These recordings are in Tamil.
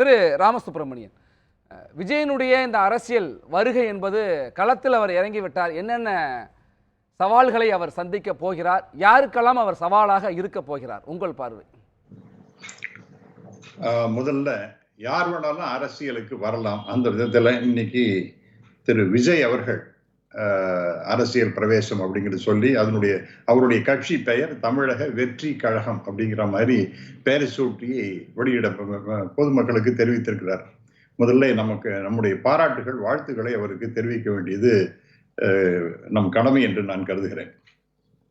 திரு ராமசுப்ரமணியன். விஜயனுடைய இந்த அரசியல் வருகை என்பது களத்தில் அவர் இறங்கிவிட்டார். என்னென்ன சவால்களை அவர் சந்திக்க போகிறார்? யாருக்கெல்லாம் அவர் சவாலாக இருக்க போகிறார்? உங்கள் பார்வை. ஆஹ் முதல்ல யார் வேணாலும் அரசியலுக்கு வரலாம். அந்த விதத்துல இன்னைக்கு திரு விஜய் அவர்கள் அரசியல் பிரவேசம் அப்படிங்கிறது சொல்லி அதனுடைய அவருடைய கட்சி பெயர் தமிழக வெற்றி கழகம் அப்படிங்கிற மாதிரி பெயரை சூட்டி வெளியிட பொதுமக்களுக்கு தெரிவித்திருக்கிறார். முதல்ல நமக்கு நம்முடைய பாராட்டுகள் வாழ்த்துக்களை அவருக்கு தெரிவிக்க வேண்டியது நம் கடமை என்று நான் கருதுகிறேன்.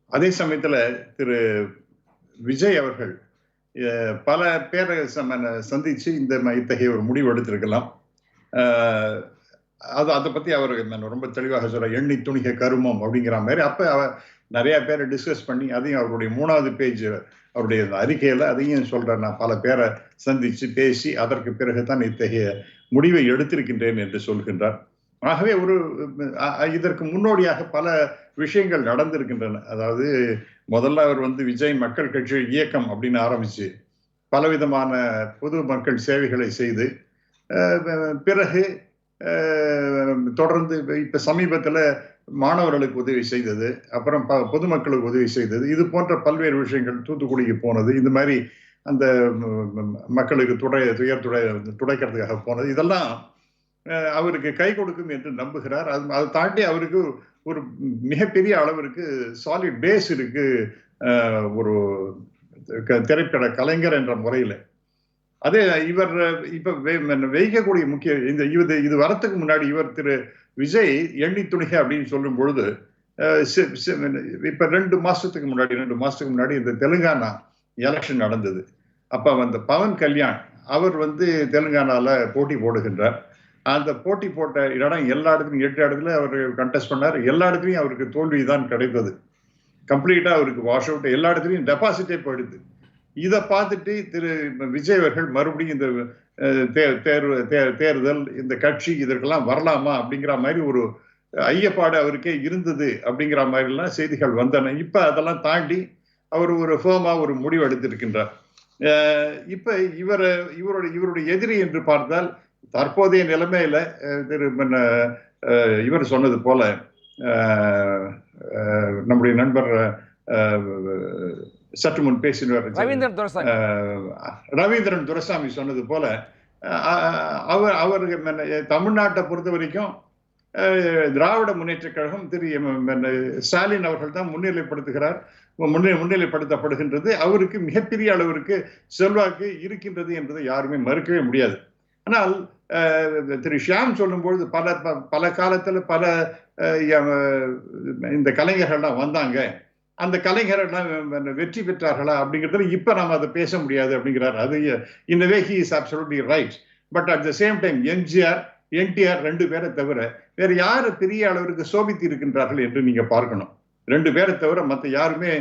அதே சமயத்தில் திரு விஜய் அவர்கள் பல பேரை சம- சந்திச்சு இந்த இத்தகைய ஒரு முடிவு எடுத்திருக்கலாம். அது அதை பத்தி அவர் நான் ரொம்ப தெளிவாக சொல்ல எண்ணி துணிக கருமம் அப்படிங்கிற மாதிரி. அப்ப அவர் நிறைய பேரை டிஸ்கஸ் பண்ணி அதையும் அவருடைய மூணாவது பேஜ் அவருடைய அறிக்கையில் அறிக்கையில அதையும் சொல்கிறேன் நான் பல பேரை சந்திச்சு பேசி அதற்கு பிறகுதான் இத்தகைய முடிவை எடுத்திருக்கின்றேன் என்று சொல்கின்றார். ஆகவே ஒரு இதற்கு முன்னோடியாக பல விஷயங்கள் நடந்திருக்கின்றன. அதாவது முதல்ல அவர் வந்து விஜய் மக்கள் கட்சி இயக்கம் அப்படின்னு ஆரம்பிச்சு பலவிதமான பொது மக்கள் சேவைகளை செய்து பிறகு தொடர்ந்து இப்ப சமீபத்தில் மாணவர்களுக்கு உதவி செய்தது அப்புறம் ப- பொதுமக்களுக்கு உதவி செய்தது இது போன்ற பல்வேறு விஷயங்கள் தூத்துக்குடிக்கு போனது இந்த மாதிரி அந்த மக்களுக்கு துடை துயர் துடை துடைக்கிறதுக்காக போனது இதெல்லாம் அவருக்கு கை கொடுக்கும் என்று நம்புகிறார். அது அதை தாண்டி அவருக்கு ஒரு மிகப்பெரிய அளவிற்கு சாலிட் பேஸ் இருக்கு ஒரு க- திரைப்பட கலைஞர் என்ற முறையில். அதே இவர் இப்ப வே- வைக்கக்கூடிய முக்கிய இந்த இது இது வரத்துக்கு முன்னாடி இவர் திரு விஜய் எண்ணி துணிக அப்படின்னு சொல்லும் பொழுது இப்ப ரெண்டு மாசத்துக்கு முன்னாடி ரெண்டு மாசத்துக்கு முன்னாடி இந்த தெலுங்கானா எலெக்ஷன் நடந்தது. அப்ப அந்த பவன் கல்யாண் அவர் வந்து தெலுங்கானால போட்டி போடுகின்றார். அந்த போட்டி போட்ட இடம் எல்லா இடத்துலையும் எட்டு இடத்துல அவர் கண்டெஸ்ட் பண்ணார். எல்லா இடத்துலையும் அவருக்கு தோல்வி தான் கிடைத்தது கம்ப்ளீட்டா அவருக்கு வாஷ் அவுட் எல்லா இடத்துலையும் டெபாசிட்டே போயிடுது. இதை பார்த்துட்டு திரு விஜய் அவர்கள் மறுபடியும் இந்த தே- தேர்வு தே- தேர்தல் இந்த கட்சி இதற்கெல்லாம் வரலாமா அப்படிங்கிற மாதிரி ஒரு ஐயப்பாடு அவருக்கே இருந்தது அப்படிங்கிற மாதிரிலாம் செய்திகள் வந்தன. இப்ப அதெல்லாம் தாண்டி அவர் ஒரு ஃபேமா ஒரு முடிவு எடுத்திருக்கின்றார். இப்ப இவர் இவருடைய இவருடைய எதிரி என்று பார்த்தால் தற்போதைய நிலைமையில திரு இவர் சொன்னது போல நம்முடைய நண்பர் சற்று முன் பேசினவர் ரவீந்திரன் துரசாமி. ரவீந்திரன் துரைசாமி சொன்னது போல அவர் அவர் தமிழ்நாட்டை பொறுத்த வரைக்கும் திராவிட முன்னேற்ற கழகம் திரு ஸ்டாலின் அவர்கள் தான் முன்னிலைப்படுத்துகிறார் முன்னே முன்னிலைப்படுத்தப்படுகின்றது. அவருக்கு மிகப்பெரிய அளவிற்கு செல்வாக்கு இருக்கின்றது என்பதை யாருமே மறுக்கவே முடியாது. ஆனால் திரு ஷியாம் சொல்லும்பொழுது பல பல காலத்துல பல இந்த கலைஞர்கள்லாம் வந்தாங்க. அந்த கலைஞர் வெற்றி பெற்றார்களா அப்படிங்கிறதுல இப்ப நாம அதை பேச முடியாது அப்படிங்கிறார். அது இந்த way he is absolutely right but at the same time MGR NTR ரெண்டு பேரை தவிர வேற யார் பெரிய அளவிற்கு சோபித்து இருக்கின்றார்கள் என்று நீங்க பார்க்கணும். ரெண்டு பேரை தவிர மற்ற யாருமே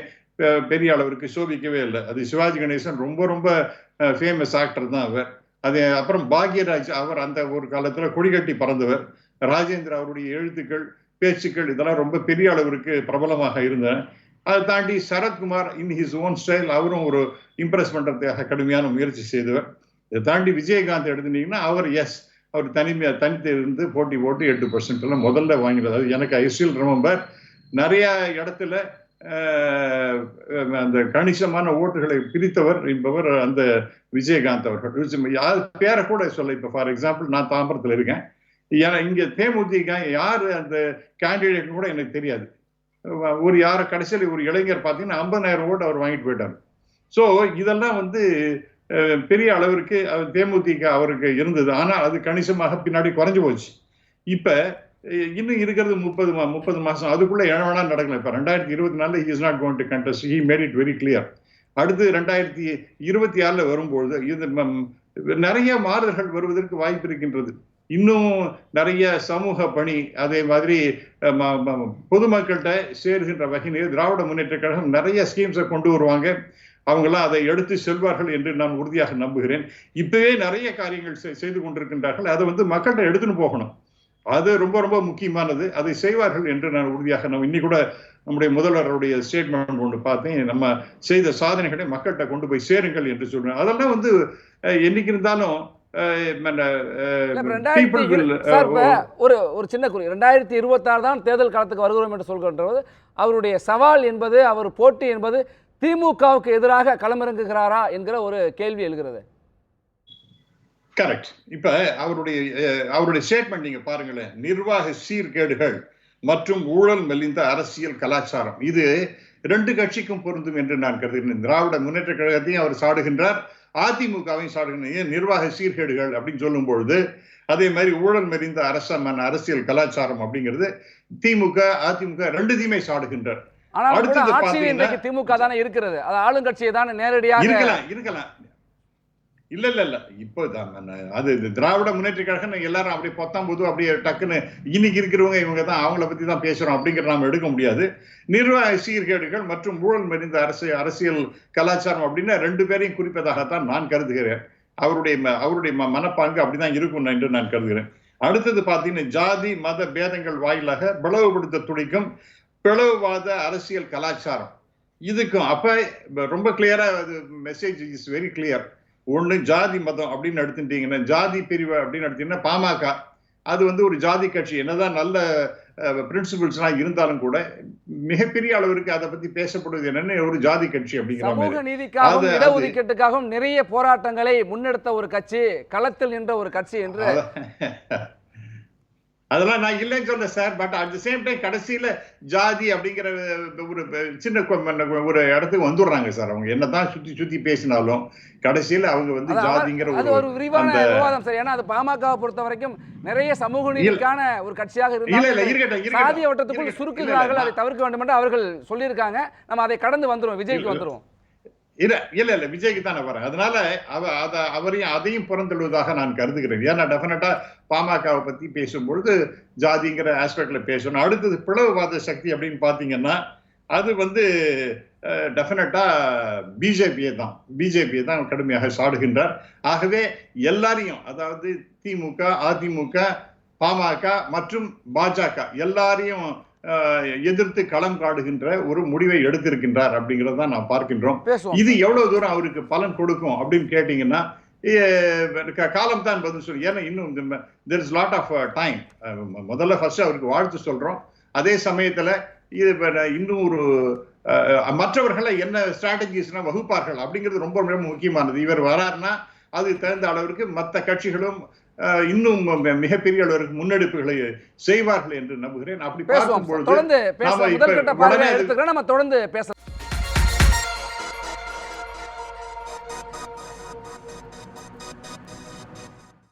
பெரிய அளவிற்கு சோபிக்கவே இல்லை. அது சிவாஜி கணேசன் ரொம்ப ரொம்ப ஃபேமஸ் ஆக்டர் தான் அவர். அது அப்புறம் பாக்யராஜ் அவர் அந்த ஒரு காலத்துல கொடிகட்டி பறந்தவர். ராஜேந்திர அவருடைய எழுத்துக்கள் பேச்சுக்கள் இதெல்லாம் ரொம்ப பெரிய அளவிற்கு பிரபலமாக இருந்தன. அதை தாண்டி Sarathkumar in his own style அவரும் ஒரு இம்ப்ரெஸ் பண்றதுக்காக கடுமையான முயற்சி செய்தவர். இதை தாண்டி விஜயகாந்த் எடுத்துட்டீங்கன்னா அவர் எஸ் அவர் தனிமையா தனித்து இருந்து போட்டி போட்டு எட்டு பர்சன்ட் எல்லாம் முதல்ல வாங்கினது. அது எனக்கு ஐ ஸ்டில் நிறைய இடத்துல அந்த கணிசமான ஓட்டுகளை பிரித்தவர் என்பவர் அந்த விஜயகாந்த் அவர்கள். யார் பேரை கூட சொல்ல இப்போ ஃபார் எக்ஸாம்பிள் நான் தாம்பரத்தில் இருக்கேன். ஏன்னா இங்கே தேமுதிக யார் அந்த கேண்டிடேட் கூட எனக்கு தெரியாது. ஒரு யார கடைசியில் ஒரு இளைஞர் பார்த்தீங்கன்னா ஐம்பதாயிரம் ஓட்டு அவர் வாங்கிட்டு போயிட்டார். ஸோ இதெல்லாம் வந்து பெரிய அளவிற்கு தேமுதிக அவருக்கு இருந்தது. ஆனால் அது கணிசமாக பின்னாடி குறைஞ்சு போச்சு. இப்போ இன்னும் இருக்கிறது முப்பது மா முப்பது மாதம் அதுக்குள்ளே என்ன நடக்கல இப்போ ரெண்டாயிரத்தி இருபத்தி நாலில் is not going to contest he made it very clear அடுத்து ரெண்டாயிரத்தி இருபத்தி ஆறில் வரும்பொழுது இது நிறைய மாறுதல்கள் வருவதற்கு வாய்ப்பு இருக்கின்றது. இன்னும் நிறைய சமூக பணி அதே மாதிரி பொதுமக்கள்கிட்ட சேருகின்ற வகையில் திராவிட முன்னேற்ற கழகம் நிறைய ஸ்கீம்ஸை கொண்டு வருவாங்க. அவங்களாம் அதை எடுத்து செல்வார்கள் என்று நான் உறுதியாக நம்புகிறேன். இப்பவே நிறைய காரியங்கள் செய்து கொண்டிருக்கின்றார்கள். அதை வந்து மக்கள்கிட்ட எடுத்துன்னு போகணும். அது ரொம்ப ரொம்ப முக்கியமானது. அதை செய்வார்கள் என்று நான் உறுதியாக நம்ம இன்னி கூட நம்முடைய முதல்வருடைய ஸ்டேட்மெண்ட் ஒன்று பார்த்தேன். நம்ம செய்த சாதனைகளை மக்கள்கிட்ட கொண்டு போய் சேருங்கள் என்று சொல்றேன் அதெல்லாம் வந்து என்னைக்கு இருந்தாலும் ஒரு ஒரு சின்ன குறி ரெண்டாயிரத்தி இருபத்தாறு தான் தேர்தல் காலத்துக்கு வருகிறோம் என்று சொல்கின்றது அவருடைய சவால் என்பது அவர் போட்டி என்பது திமுகவுக்கு எதிராக களமிறங்குகிறாரா என்கிற ஒரு கேள்வி எழுகிறது. கரெக்ட் இப்ப அவருடைய அவருடைய ஸ்டேட்மெண்ட் நீங்க பாருங்களேன். நிர்வாக சீர்கேடுகள் மற்றும் ஊழல் மெலிந்த அரசியல் கலாச்சாரம். இது ரெண்டு கட்சிக்கும் பொருந்தும் என்று நான் கருதுகிறேன். திராவிட முன்னேற்ற கழகத்தையும் அவர் சாடுகின்றார். அதிமுகவையும் சாடுகின்றார் ஏன் நிர்வாக சீர்கேடுகள் அப்படின்னு சொல்லும் பொழுது அதே மாதிரி ஊழல் மெலிந்த அரசமான அரசியல் கலாச்சாரம் அப்படிங்கிறது திமுக அதிமுக ரெண்டுத்தையுமே சாடுகின்றார். திமுக தானே இருக்கிறது. அது ஆளுங்கட்சியை தானே நேரடியாக இருக்கலாம் இருக்கலாம். இல்ல இல்ல இல்ல. இப்போ தான் நான் அது இது திராவிட முன்னேற்ற கழகம் எல்லாரும் அப்படியே பத்தாம் போது அப்படியே டக்குன்னு இன்னைக்கு இருக்கிறவங்க இவங்க தான் அவங்கள பத்தி தான் பேசுறோம் அப்படிங்கிற நாம எடுக்க முடியாது. நிர்வாக சீர்கேடுகள் மற்றும் ஊழல் மறிந்த அரசு அரசியல் கலாச்சாரம் அப்படின்னு ரெண்டு பேரையும் குறிப்பதாகத்தான் நான் கருதுகிறேன். அவருடைய ம- அவருடைய ம- மனப்பாங்கு அப்படிதான் இருக்கும் என்று நான் கருதுகிறேன். அடுத்தது பார்த்தீங்கன்னா ஜாதி மத பேதங்கள் வாயிலாக பிளவுபடுத்த துடிக்கும் பிளவுவாத அரசியல் கலாச்சாரம். இதுக்கும் அப்ப ரொம்ப கிளியரா மெசேஜ் இஸ் வெரி கிளியர் ஒண்ணு ஜாதி மதம் அப்படின்னு எடுத்துட்டீங்கன்னா ஜாதி பிரிவு அப்படின்னு எடுத்தீங்கன்னா பாமக. அது வந்து ஒரு ஜாதி கட்சி. என்னதான் நல்ல பிரின்சிபிள்ஸ்லாம் இருந்தாலும் கூட மிகப்பெரிய அளவிற்கு அதை பத்தி பேசப்படுவது என்னன்னு ஒரு ஜாதி கட்சி அப்படிங்கிற சமூக நீதிக்காகவும் இடஒதுக்கீட்டுக்காகவும் நிறைய போராட்டங்களை முன்னெடுத்த ஒரு கட்சி களத்தில் நின்ற ஒரு கட்சி என்று அதெல்லாம் நான் இல்லைன்னு சொல்ல sir but at the same time கடைசியில ஜாதி அப்படிங்கிற ஒரு சின்ன ஒரு இடத்துக்கு வந்துடுறாங்க சார் அவங்க என்னதான் சுத்தி சுத்தி பேசினாலும் கடைசியில அவங்க வந்து ஜாதிங்கிற அது ஒரு விரிவான விவாதம் சார் ஏன்னா அது பாமகவை பொறுத்த வரைக்கும் நிறைய சமூக நீதிக்கான ஒரு கட்சியாக இல்ல இல்ல இருந்தாலும் இருக்கட்டும் சாதிய இருக்கட்டும். வட்டத்துக்குள். சுருக்குகிறார்கள் அதை தவிர்க்க வேண்டும் என்று அவர்கள் சொல்லியிருக்காங்க. நம்ம அதை கடந்து வந்துருவோம் விஜய்க்கு இல்ல. இல்லை இல்ல இல்ல இல்ல விஜய்க்கு தானே வரேன் அதனால அவ அத அவரையும் அதையும் புறந்தள்ளுவதாக நான் கருதுகிறேன். ஏன்னா டெஃபினட்டா பாமகவை பத்தி பேசும்பொழுது ஜாதிங்கிற ஆஸ்பெக்ட்ல பேசணும். அடுத்தது பிளவுவாத சக்தி அப்படின்னு பாத்தீங்கன்னா அது வந்து டெஃபினட்டா பிஜேபியை தான். பிஜேபியை தான் கடுமையாக சாடுகின்றார். ஆகவே எல்லாரையும் அதாவது திமுக அதிமுக பாமக மற்றும் பாஜக எல்லாரையும் எதிர்த்து களம் காடுகின்ற ஒரு முடிவை எடுத்திருக்கின்றார் அப்படிங்கறத நான் பார்க்கின்றோம். இது எவ்வளவு தூரம் அவருக்கு பலன் கொடுக்கும் அப்படின்னு கேட்டீங்கன்னா காலம் தான் பதில் சொல்லு. ஏன்னா இன்னும் there is lot of time முதல்ல ஃபர்ஸ்ட் அவருக்கு வாழ்த்து சொல்றோம். அதே சமயத்துல இது இன்னும் ஒரு மற்றவர்களை என்ன ஸ்ட்ராட்டஜிஸ்னா வகுப்பார்கள் அப்படிங்கிறது ரொம்ப ரொம்ப முக்கியமானது. இவர் வராருன்னா அது தகுந்த அளவிற்கு மற்ற கட்சிகளும் இன்னும் மிகப்பெரிய அளவிற்கு முன்னெடுப்புகளை செய்வார்கள் என்று நம்புகிறேன். அப்படி பார்க்கும். பொழுது நம்ம தொடர்ந்து பேசலாம்.